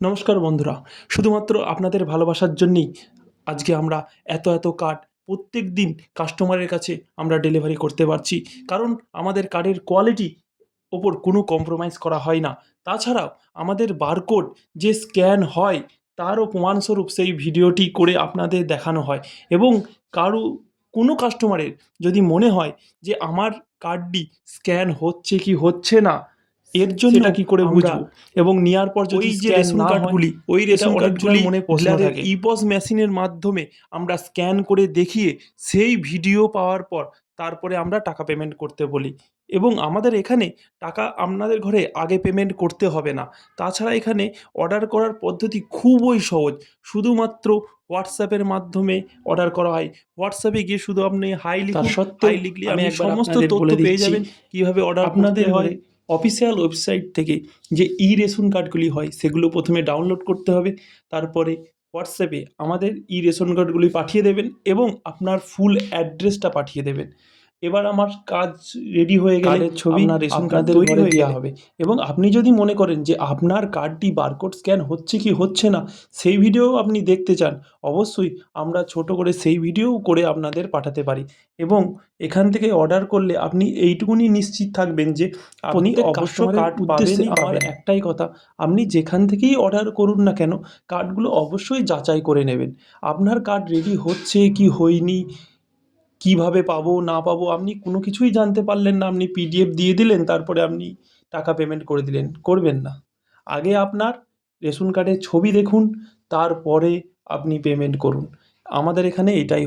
নমস্কার বন্ধুরা, শুধুমাত্র আপনাদের ভালোবাসার জন্যেই আজকে আমরা এত এত কার্ড প্রত্যেক দিন কাস্টমারের কাছে আমরা ডেলিভারি করতে পারছি। কারণ আমাদের কার্ডের কোয়ালিটি ওপর কোনো কম্প্রোমাইজ করা হয় না। তাছাড়াও আমাদের বারকোড যে স্ক্যান হয়, তারও প্রমাণস্বরূপ সেই ভিডিওটি করে আপনাদের দেখানো হয়। এবং কারু, কোনো কাস্টমারের যদি মনে হয় যে আমার কার্ডটি স্ক্যান হচ্ছে কি হচ্ছে না এর জন্য কি করে বুঝব? এবং নেওয়ার পর যদি ওই যে রেশন কার্ডগুলি ওই রেশন কার্ডগুলি মনে ইপস মেশিনের মাধ্যমে আমরা স্ক্যান করে দেখিয়ে সেই ভিডিও পাওয়ার পর তারপরে আমরা টাকা পেমেন্ট করতে বলি। এবং আমাদের এখানে টাকা আপনাদের ঘরে আগে পেমেন্ট করতে হবে না। তাছাড়া এখানে অর্ডার করার পদ্ধতি খুবই সহজ। শুধুমাত্র হোয়াটসঅ্যাপের মাধ্যমে অর্ডার করা হয়। হোয়াটসঅ্যাপে গিয়ে শুধু আপনি হাই লিখুন হাই লিখলে আমি আপনি সমস্ত তথ্য পেয়ে যাবেন কীভাবে অর্ডার আপনাদের হয়। অফিসিয়াল ওয়েবসাইট থেকে যে ই রেশন কার্ডগুলি হয়, সেগুলো প্রথমে ডাউনলোড করতে হবে। তারপরে হোয়াটসঅ্যাপে আমাদের ই রেশন কার্ডগুলি পাঠিয়ে দেবেন এবং আপনার ফুল অ্যাড্রেসটা পাঠিয়ে দেবেন। এবার আমার কাজ রেডি হয়ে গেলে ছবি আপনার রেশন কার্ড আপনাদের তৈরি হয়ে গেলে। হবে। এবং আপনি যদি মনে করেন যে আপনার কার্ডটি বারকোড স্ক্যান হচ্ছে কি হচ্ছে না সেই ভিডিও আপনি দেখতে চান অবশ্যই আমরা ছোট করে সেই ভিডিও করে আপনাদের পাঠাতে পারি। এবং এখান থেকে অর্ডার করলে আপনি এইটুকুনি নিশ্চিত থাকবেন যে আপনি অবশ্য কার্ড উদ্দেশ্যে পাবেনই আমার একটাই কথা আপনি যেখান থেকেই অর্ডার করুন না কেন কার্ডগুলো অবশ্যই যাচাই করে নেবেন। আপনার কার্ড রেডি হচ্ছে কি হয়নি কীভাবে পাবো, না পাবো, আপনি কোনো কিছুই জানতে পারলেন না। আপনি পিডিএফ দিয়ে দিলেন, তারপরে আপনি টাকা পেমেন্ট করে দিলেন। করবেন না। আগে আপনার রেশন কার্ডের ছবি দেখুন, তারপরে আপনি পেমেন্ট করুন। আমাদের এখানে এটাই।